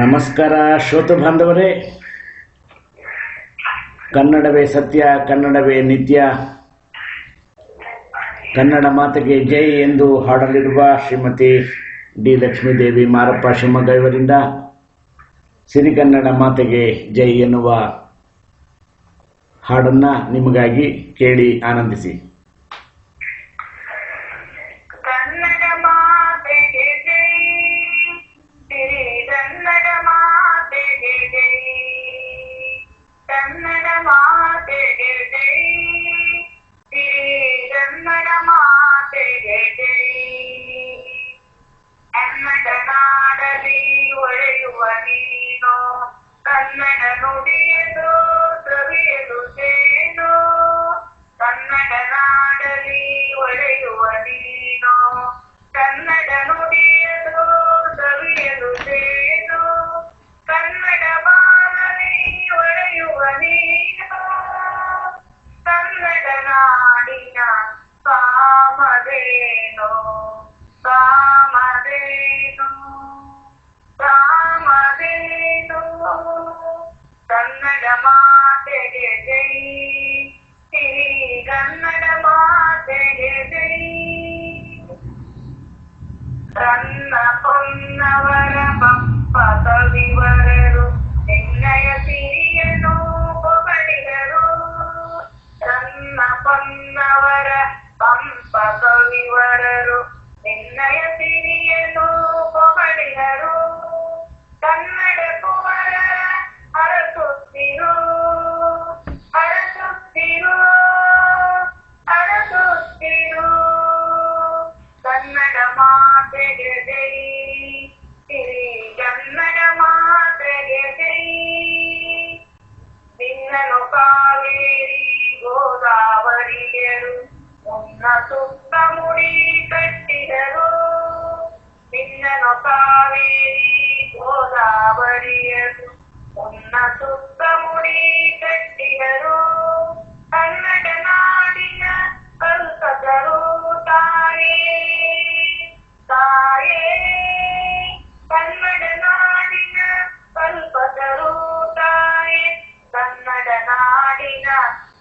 ನಮಸ್ಕಾರ ಶ್ರೋತ ಬಾಂಧವರೇ ಕನ್ನಡವೇ ಸತ್ಯ ಕನ್ನಡವೇ ನಿತ್ಯ ಕನ್ನಡ ಮಾತೆಗೆ ಜೈ ಎಂದು ಹಾಡಲಿರುವ ಶ್ರೀಮತಿ ಡಿ ಲಕ್ಷ್ಮೀದೇವಿ ಮಾರಪ್ಪ ಶಿವಮೊಗ್ಗ ಇವರಿಂದ ಕನ್ನಡ ಮಾತೆಗೆ ಜೈ ಎನ್ನುವ ಹಾಡನ್ನು ನಿಮಗಾಗಿ ಕೇಳಿ ಆನಂದಿಸಿ ಕನ್ನಡ ನುಡಿಯಲು ಸವಿಯಲು ಸೇನು ಕನ್ನಡ ನಾಡಲಿ ಒಡೆಯುವ ನೀನು ಕನ್ನಡ ನುಡಿಯಲು ಸವಿಯಲು ಸೇನು ಕನ್ನಡ ಬಾಲಲಿ ಒಡೆಯುವ ನೀನು ಕನ್ನಡ ನಾಡಿನ ಕಾಮದೇನು ಕಾಮದೇನು ಕಾಮದೇನು കൊന്നവര പദവിവരരു എന്നയ തിരിയണു പുകളിതരു തന്ന കൊന്നവര ജഗതൈ ശ്രീ ജഗതൈ നിന്നനു കാവേരി ಗೋದಾವರಿಯರು ಮುನ್ನ ಸುತ್ತ ಮುಡಿ ಕಟ್ಟಿದರು ನಿನ್ನನು ಕಾವೇರಿ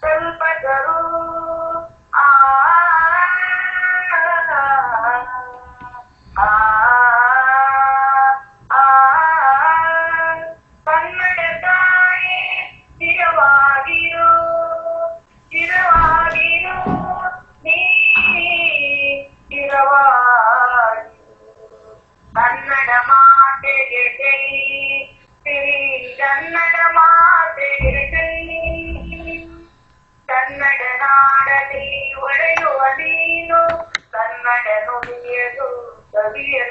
daripada ruh Yeah.